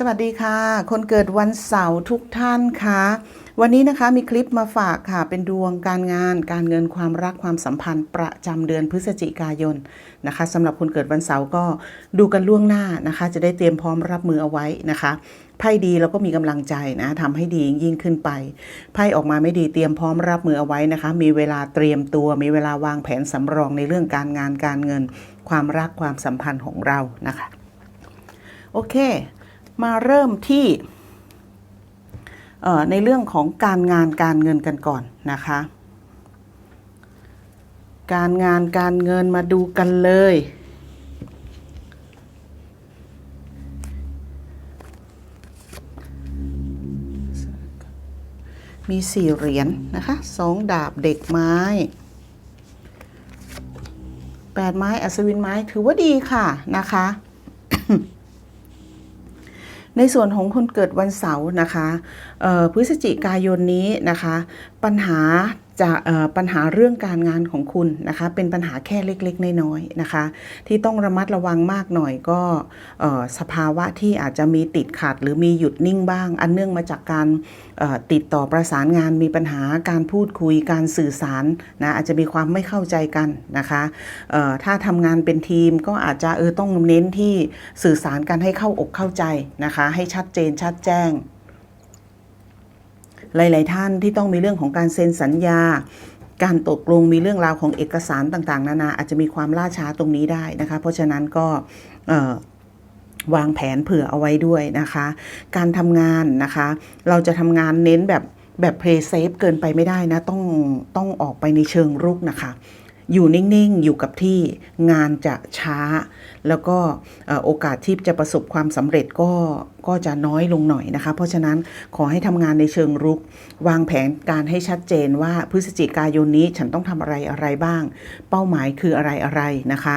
สวัสดีค่ะ คนเกิดวันเสาร์ทุกท่านค่ะ วันนี้นะคะมีคลิปมาฝากค่ะ เป็นดวงการงาน การเงินความรักความสัมพันธ์ประจำเดือนพฤศจิกายนนะคะสำหรับคนเกิดวันเสาร์ก็ดูกันล่วงหน้านะคะ จะได้เตรียมพร้อมรับมือเอาไว้นะคะไพ่ดีเราก็มีกำลังใจนะทำให้ดียิ่งขึ้นไปไพ่ออกมาไม่ดีเตรียมพร้อมรับมือเอาไว้นะคะ มีเวลาเตรียมตัว มีเวลาวางแผนสำรองในเรื่องการงานการเงิน ความรักความสัมพันธ์ของเรานะคะ โอเค มาเริ่มที่ในเรื่องของการงานการเงินกันก่อนนะคะ การงานการเงินมาดูกันเลย มีสี่เหรียญนนะคะสองดาบเด็กไม้แปดไม้อัศวินไม้ถือว่าดีค่ะนะคะ ในส่วนของคนเกิดวันเสาร์นะคะเอ่อพฤศจิกายนนี้นะคะ ปัญหา จะปัญหาเรื่องการงานของคุณนะคะ เป็นปัญหาแค่เล็กๆ น้อยๆนะคะ ที่ต้องระมัดระวังมากหน่อยก็สภาวะที่อาจจะมีติดขัด หรือมีหยุดนิ่งบ้าง อันเนื่องมาจากการติดต่อประสานงานมีปัญหาการพูดคุยการสื่อสารนะอาจจะมีความไม่เข้าใจกันนะคะถ้าทำงานเป็นทีมก็อาจจะเออต้องเน้นที่สื่อสารกันให้เข้าอกเข้าใจนะคะ ให้ชัดเจนชัดแจ้ง หลาย ๆ ท่านที่ต้องมีเรื่องของการเซ็นสัญญา การตกลงมีเรื่องราวของเอกสารต่าง ๆ นานาอาจจะมีความล่าช้าตรงนี้ได้นะคะ เพราะฉะนั้นก็วางแผนเผื่อเอาไว้ด้วยนะคะ การทำงานนะคะ เราจะทำงานเน้นแบบแบบเพลย์เซฟเกินไปไม่ได้นะ ต้องต้องออกไปในเชิงรุกนะคะ อยู่นิ่งๆ อยู่กับที่งานจะช้า แล้วก็โอกาสที่จะประสบความสำเร็จก็ก็จะน้อยลงหน่อยนะคะ เพราะฉะนั้นขอให้ทำงานในเชิงรุก วางแผนการให้ชัดเจนว่าพฤศจิกายนนี้ฉันต้องทำอะไรอะไรบ้าง เป้าหมายคืออะไรอะไรนะคะ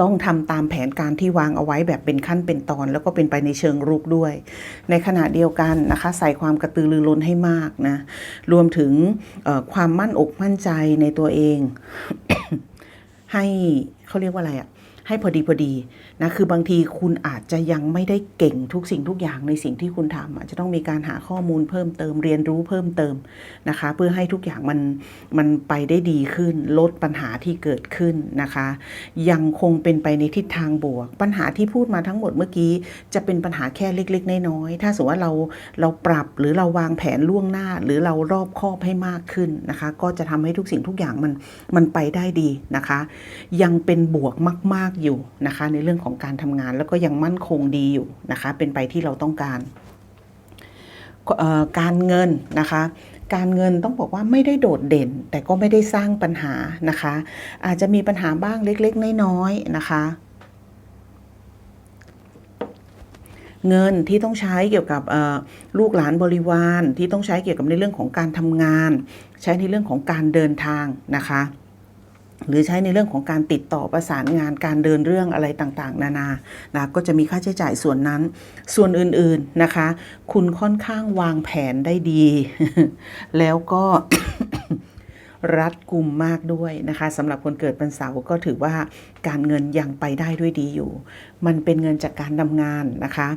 ต้องทำตามแผนการที่วางเอาไว้แบบเป็นขั้นเป็นตอน แล้วก็เป็นไปในเชิงรุกด้วย ในขณะเดียวกันนะคะ ใส่ความกระตือรือร้นให้มากนะ รวมถึงความมั่นอกมั่นใจในตัวเอง ให้เขาเรียกว่าอะไรอะ ให้พอดีพอดีนะคือบางทีคุณอาจจะยังไม่ได้เก่งทุกสิ่งทุกอย่างในสิ่งที่คุณทำอาจจะต้องมีการหาข้อมูลเพิ่มเติมเรียนรู้เพิ่มเติมนะคะ เพื่อให้ทุกอย่างมันมันไปได้ดีขึ้น ลดปัญหาที่เกิดขึ้นนะคะ ยังคงเป็นไปในทิศทางบวก ปัญหาที่พูดมาทั้งหมดเมื่อกี้ จะเป็นปัญหาแค่เล็ก ๆ น้อยๆถ้าสมมติว่าเราเราปรับหรือเราวางแผนล่วงหน้า หรือเรารอบคอบให้มากขึ้นนะคะ ก็จะทำให้ทุกสิ่งทุกอย่างมันมันไปได้ดีนะคะ ยังเป็นบวกมากอยู่นะคะ ในเรื่องของการทำงานแล้วก็ยังมั่นคงดีอยู่นะคะ เป็นไปที่เราต้องการ การเงินนะคะ การเงินต้องบอกว่าไม่ได้โดดเด่น แต่ก็ไม่ได้สร้างปัญหานะคะ อาจจะมีปัญหาบ้างเล็ก ๆ น้อยๆนะคะเงินที่ต้องใช้เกี่ยวกับลูกหลานบริวารที่ต้องใช้เกี่ยวกับในเรื่องของการทำงาน ใช้ในเรื่องของการเดินทางนะคะ หรือใช้ในเรื่องของการติดต่อประสานงานการเดินเรื่องอะไรต่างๆ นานานะก็จะมีค่าใช้จ่ายส่วนนั้น ส่วนอื่นๆนะคะ คุณค่อนข้างวางแผนได้ดี แล้วก็ รัดกุมมากด้วยนะคะสำหรับคนเกิดวันเสาร์ก็ถือว่าการเงินยังไปได้ด้วยดีอยู่ มันเป็นเงินจากการทำงานนะคะ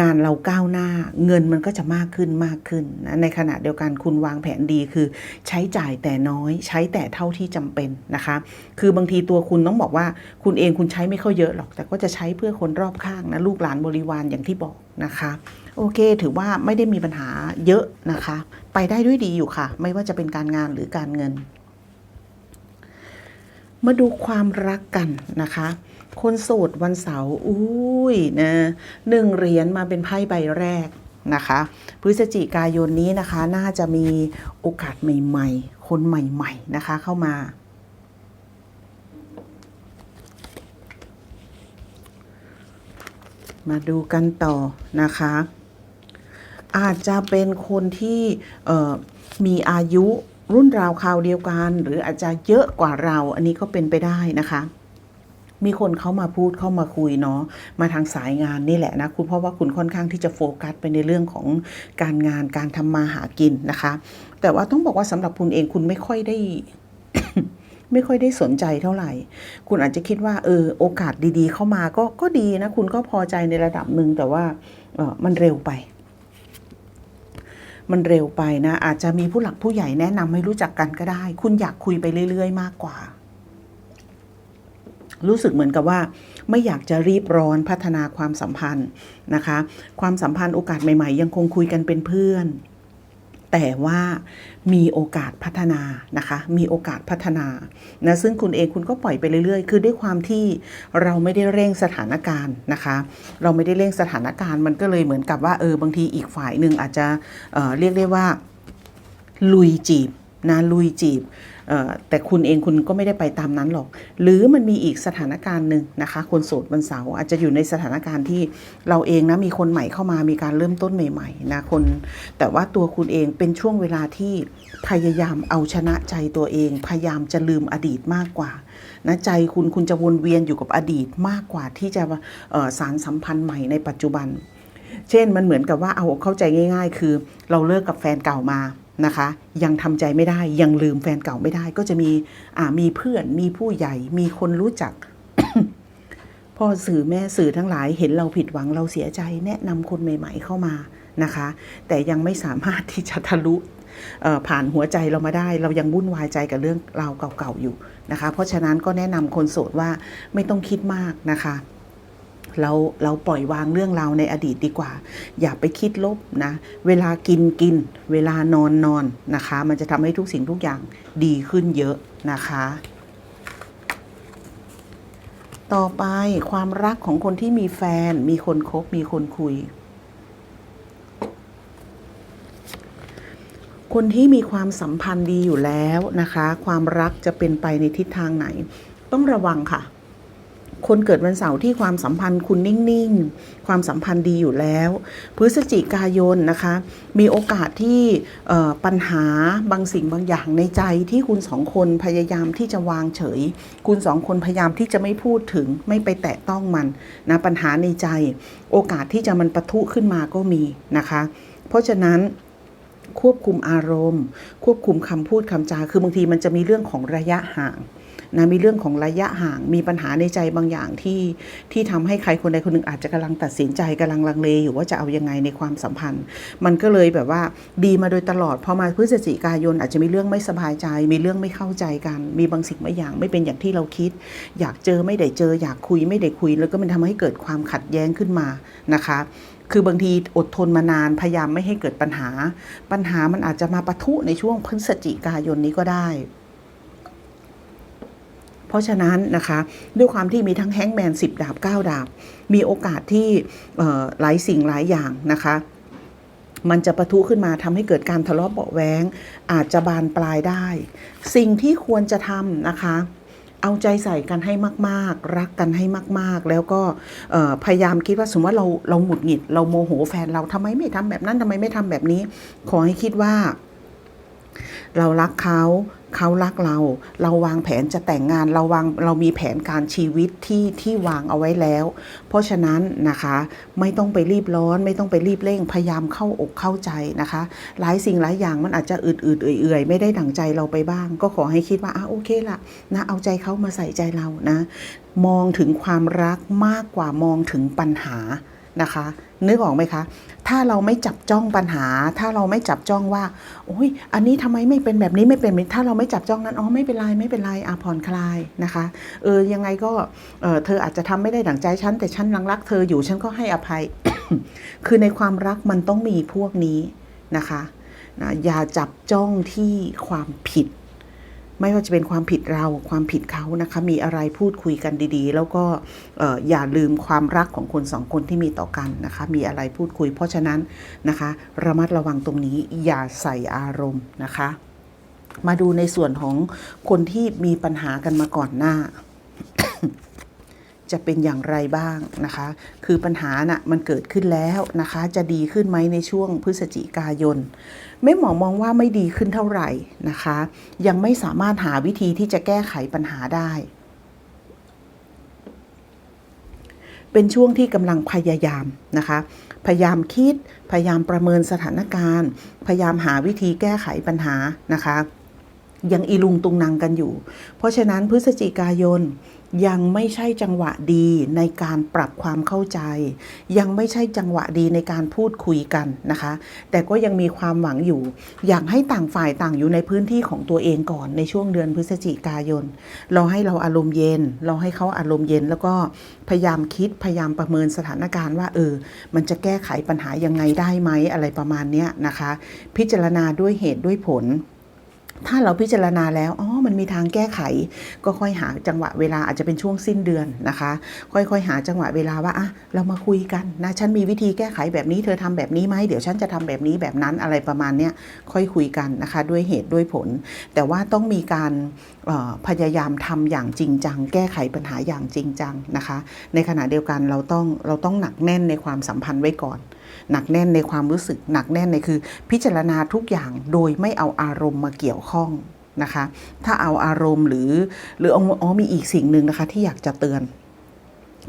งานเราก้าวหน้าเงินมันก็จะมากขึ้นมากขึ้นนะในขณะเดียวกันคุณวางแผนดีคือใช้จ่ายแต่น้อย ใช้แต่เท่าที่จำเป็นนะคะ คือบางทีตัวคุณต้องบอกว่าคุณเองคุณใช้ไม่ค่อยเยอะหรอก แต่ก็จะใช้เพื่อคนรอบข้างนะลูกหลานบริวารอย่างที่บอกนะคะ โอเค ถือว่าไม่ได้มีปัญหาเยอะนะคะ ไปได้ด้วยดีอยู่ค่ะ ไม่ว่าจะเป็นการงานหรือการเงิน มาดูความรักกันนะคะคนโสดวันเสาร์อุ้ยนะหนึ่งเหรียญมาเป็นไพ่ใบแรกนะคะ พฤศจิกายนนี้นะคะ น่าจะมีโอกาสใหม่ ๆ คนใหม่ ๆ นะคะเข้ามา มาดูกันต่อนะคะ อาจจะเป็นคนที่มีอายุรุ่นราวคราวเดียวกัน หรืออาจจะเยอะกว่าเรา อันนี้ก็เป็นไปได้นะคะมีคนเข้ามาพูดเข้ามาคุยเนาะมาทางสายงานนี่แหละนะคุณเพราะว่าคุณค่อนข้างที่จะโฟกัสไปในเรื่องของการงานการทำมาหากินนะคะ แต่ว่าต้องบอกว่าสำหรับคุณเองคุณไม่ค่อยได้ ไม่ค่อยได้สนใจเท่าไหร่ คุณอาจจะคิดว่าเออโอกาสดีๆ เข้ามาก็ก็ดีนะคุณก็พอใจในระดับหนึ่งแต่ว่าเออมันเร็วไป มันเร็วไปนะ อาจจะมีผู้หลักผู้ใหญ่แนะนำให้รู้จักกันก็ได้ คุณอยากคุยไปเรื่อย ๆ มากกว่า รู้สึกเหมือนกับว่า ไม่อยากจะรีบร้อนพัฒนาความสัมพันธ์นะคะ ความสัมพันธ์โอกาสใหม่ ๆ ยังคงคุยกันเป็นเพื่อน แต่ว่ามีโอกาสพัฒนานะคะ มีโอกาสพัฒนานะซึ่งคุณเองคุณก็ปล่อยไปเรื่อยๆ คือด้วยความที่เราไม่ได้เร่งสถานการณ์นะคะ เราไม่ได้เร่งสถานการณ์มันก็เลยเหมือนกับว่าเออบางทีอีกฝ่ายหนึ่งอาจจะเออเรียกได้ว่าลุยจีบ นะลุยจีบแต่คุณเองคุณก็ไม่ได้ไปตามนั้นหรอก หรือมันมีอีกสถานการณ์หนึ่งนะคะ คนโสดวันเสาร์อาจจะอยู่ในสถานการณ์ที่เราเองนะมีคนใหม่เข้ามามีการเริ่มต้นใหม่ๆนะคนแต่ว่าตัวคุณเองเป็นช่วงเวลาที่พยายามเอาชนะใจตัวเอง พยายามจะลืมอดีตมากกว่านะใจคุณคุณจะวนเวียนอยู่กับอดีตมากกว่าที่จะสารสัมพันธ์ใหม่ในปัจจุบัน เช่นมันเหมือนกับว่าเอาเข้าใจง่าย ๆ คือเราเลิกกับแฟนเก่ามา นะคะ ยังทำใจไม่ได้ยังลืมแฟนเก่าไม่ได้ ก็จะมีอ่ามีเพื่อนมีผู้ใหญ่ มีคนรู้จัก พ่อสื่อแม่สื่อทั้งหลาย เห็นเราผิดหวังเราเสียใจ แนะนำคนใหม่ ๆ เข้ามานะคะ แต่ยังไม่สามารถที่จะทะลุผ่านหัวใจเรามาได้ เรายังวุ่นวายใจกับเรื่องราวเก่าๆอยู่นะคะ เพราะฉะนั้นก็แนะนำคนโสดว่าไม่ต้องคิดมากนะคะ เราเราปล่อยวางเรื่องราวในอดีตดีกว่า อย่าไปคิดลบนะ เวลากินกิน เวลานอนนอนนะคะ มันจะทำให้ทุกสิ่งทุกอย่างดีขึ้นเยอะนะคะ ต่อไปความรักของคนที่มีแฟน มีคนคบมีคนคุย คนที่มีความสัมพันธ์ดีอยู่แล้วนะคะ ความรักจะเป็นไปในทิศทางไหน ต้องระวังค่ะ คนเกิดวันเสาร์ที่ความสัมพันธ์คุณนิ่งๆ ความสัมพันธ์ดีอยู่แล้ว พฤศจิกายนนะคะ มีโอกาสที่ปัญหาบางสิ่งบางอย่างในใจที่คุณสองคนพยายามที่จะวางเฉย คุณสองคนพยายามที่จะไม่พูดถึงไม่ไปแตะต้องมันนะปัญหาในใจ โอกาสที่จะมันปะทุขึ้นมาก็มีนะคะ เพราะฉะนั้น ควบคุมอารมณ์ ควบคุมคำพูดคำจา คือบางทีมันจะมีเรื่องของระยะห่างนะมีเรื่องของระยะห่างมีปัญหาในใจบางอย่างที่ที่ทำให้ใครคนใดคนหนึ่งอาจจะกำลังตัดสินใจกำลังลังเลอยู่ว่าจะเอายังไงในความสัมพันธ์ มันก็เลยแบบว่าดีมาโดยตลอดพอมาพฤศจิกายนอาจจะมีเรื่องไม่สบายใจ มีเรื่องไม่เข้าใจกัน มีบางสิ่งบางอย่างไม่เป็นอย่างที่เราคิด อยากเจอไม่ได้เจอ อยากคุยไม่ได้คุย แล้วก็มันทำให้เกิดความขัดแย้งขึ้นมานะคะ คือบางทีอดทนมานานพยายามไม่ให้เกิดปัญหา ปัญหามันอาจจะมาปะทุในช่วงพฤศจิกายนนี้ก็ได้ เพราะฉะนั้นนะคะ ด้วยความที่มีทั้งแฮงแมนสิบดาบเก้าดาบ มีโอกาสที่หลายสิ่งหลายอย่างนะคะมันจะปะทุขึ้นมาทำให้เกิดการทะเลาะเบาะแว้งอาจจะบานปลายได้ สิ่งที่ควรจะทำนะคะ เอาใจใส่กันให้มาก ๆ รักกันให้มาก ๆ แล้วก็พยายามคิดว่าสมมติว่าเราเราหงุดหงิด เราโมโหแฟนเราทำไมไม่ทำแบบนั้นทำไมไม่ทำแบบนี้ ขอให้คิดว่า เรารักเขาเขารักเรา เราวางแผนจะแต่งงาน เราวางเรามีแผนการชีวิตที่ที่วางเอาไว้แล้ว เพราะฉะนั้นนะคะไม่ต้องไปรีบร้อน ไม่ต้องไปรีบเร่งพยายามเข้าอกเข้าใจนะคะ หลายสิ่งหลายอย่างมันอาจจะอืดๆเอื่อยๆ ไม่ได้ดั่งใจเราไปบ้าง ก็ขอให้คิดว่าอะโอเคละนะเอาใจเขามาใส่ใจเรานะ มองถึงความรักมากกว่ามองถึงปัญหา นะคะ นึกออกไหมคะ ถ้าเราไม่จับจ้องปัญหา ถ้าเราไม่จับจ้องว่าโอ้ยอันนี้ทำไมไม่เป็นแบบนี้ไม่เป็นถ้าเราไม่จับจ้องนั้นอ๋อไม่เป็นไรไม่เป็นไรอะผ่อนคลายนะคะเออยังไงก็เออเธออาจจะทำไม่ได้ดั่งใจฉันแต่ฉันยังรักเธออยู่ฉันก็ให้อภัย คือในความรักมันต้องมีพวกนี้นะคะนะอย่าจับจ้องที่ความผิด ไม่ว่าจะเป็นความผิดเราความผิดเขานะคะ มีอะไรพูดคุยกันดี ๆ แล้วก็เอ่ออย่าลืมความรักของคนสองคนที่มีต่อกันนะคะ มีอะไรพูดคุย เพราะฉะนั้นนะคะ ระมัดระวังตรงนี้อย่าใส่อารมณ์นะคะ มาดูในส่วนของคนที่มีปัญหากันมาก่อนหน้า จะเป็นอย่างไรบ้างนะคะ คือปัญหาน่ะมันเกิดขึ้นแล้วนะคะ จะดีขึ้นไหมในช่วงพฤศจิกายนแม่หมอมองว่าไม่ดีขึ้นเท่าไหร่นะคะ ยังไม่สามารถหาวิธีที่จะแก้ไขปัญหาได้เป็นช่วงที่กำลังพยายามนะคะ พยายามคิด พยายามประเมินสถานการณ์ พยายามหาวิธีแก้ไขปัญหานะคะ ยังอีลุงตุงนางกันอยู่ เพราะฉะนั้นพฤศจิกายน ยังไม่ใช่จังหวะดีในการปรับความเข้าใจ ยังไม่ใช่จังหวะดีในการพูดคุยกันนะคะ แต่ก็ยังมีความหวังอยู่ อยากให้ต่างฝ่ายต่างอยู่ในพื้นที่ของตัวเองก่อนในช่วงเดือนพฤศจิกายน เราให้เราอารมณ์เย็น เราให้เขาอารมณ์เย็น แล้วก็พยายามคิดพยายามประเมินสถานการณ์ว่าเออ มันจะแก้ไขปัญหายังไงได้ไหมอะไรประมาณนี้นะคะ พิจารณาด้วยเหตุด้วยผล ถ้าเราพิจารณาแล้ว อ๋อ มันมีทางแก้ไข ก็ค่อยหาจังหวะเวลาอาจจะเป็นช่วงสิ้นเดือนนะคะ ค่อยๆ หาจังหวะเวลาว่า อะ เรามาคุยกันนะ ฉันมีวิธีแก้ไขแบบนี้ เธอทำแบบนี้ไหม เดี๋ยวฉันจะทำแบบนี้แบบนั้นอะไรประมาณเนี้ย ค่อยคุยกันนะคะ ด้วยเหตุด้วยผล แต่ว่าต้องมีการพยายามทำอย่างจริงจัง แก้ไขปัญหาอย่างจริงจังนะคะ ในขณะเดียวกันเราต้อง เราต้องหนักแน่นในความสัมพันธ์ไว้ก่อน หนักแน่นในความรู้สึกหนักแน่นในคือ พิจารณาทุกอย่างโดยไม่เอาอารมณ์มาเกี่ยวข้องนะคะ ถ้าเอาอารมณ์หรือหรืออ๋อมีอีกสิ่งหนึ่งนะคะที่อยากจะเตือน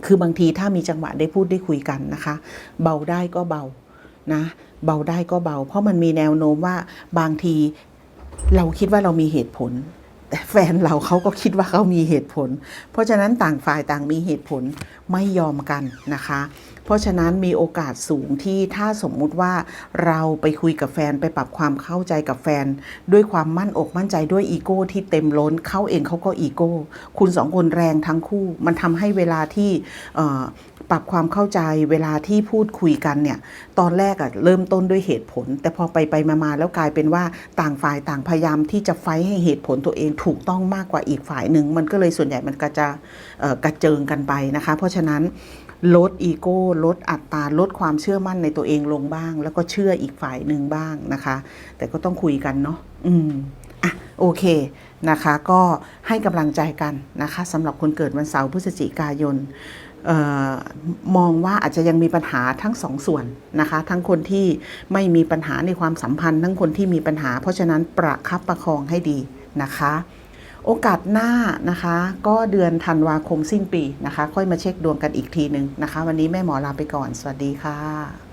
คือบางทีถ้ามีจังหวะได้พูดได้คุยกันนะคะ เบาได้ก็เบานะเบาได้ก็เบา เพราะมันมีแนวโน้มว่าบางทีเราคิดว่าเรามีเหตุผล แต่แฟนเราเขาก็คิดว่าเขามีเหตุผล เพราะฉะนั้นต่างฝ่ายต่างมีเหตุผลไม่ยอมกันนะคะ เพราะฉะนั้นมีโอกาสสูงที่ถ้าสมมุติว่าเราไปคุยกับแฟนไปปรับความเข้าใจกับแฟน ด้วยความมั่นอกมั่นใจด้วยอีโก้ที่เต็มล้นเขาเองเขาก็อีโก้ คุณสองคนแรงทั้งคู่ มันทำให้เวลาที่ ปรับความเข้าใจเวลาที่พูดคุยกันเนี่ย ตอนแรกอะเริ่มต้นด้วยเหตุผล แต่พอไปไปมามาแล้วกลายเป็นว่าต่างฝ่ายต่างพยายามที่จะไฟให้เหตุผลตัวเองถูกต้องมากกว่าอีกฝ่ายหนึ่ง มันก็เลยส่วนใหญ่มันก็จะกระเจิงกันไปนะคะ เพราะฉะนั้นลดอีโก้ลดอัตราลดความเชื่อมั่นในตัวเองลงบ้าง แล้วก็เชื่ออีกฝ่ายหนึ่งบ้างนะคะ แต่ก็ต้องคุยกันเนาะอืมอะโอเคนะคะ ก็ให้กำลังใจกันนะคะสำหรับคนเกิดวันเสาร์พฤศจิกายน มองว่าอาจจะยังมีปัญหาทั้งสองส่วนนะคะ ทั้งคนที่ไม่มีปัญหาในความสัมพันธ์ ทั้งคนที่มีปัญหา เพราะฉะนั้นประคับประคองให้ดีนะคะ โอกาสหน้านะคะ ก็เดือนธันวาคมสิ้นปีนะคะ ค่อยมาเช็คดวงกันอีกทีหนึ่งนะคะ วันนี้แม่หมอลาไปก่อน สวัสดีค่ะ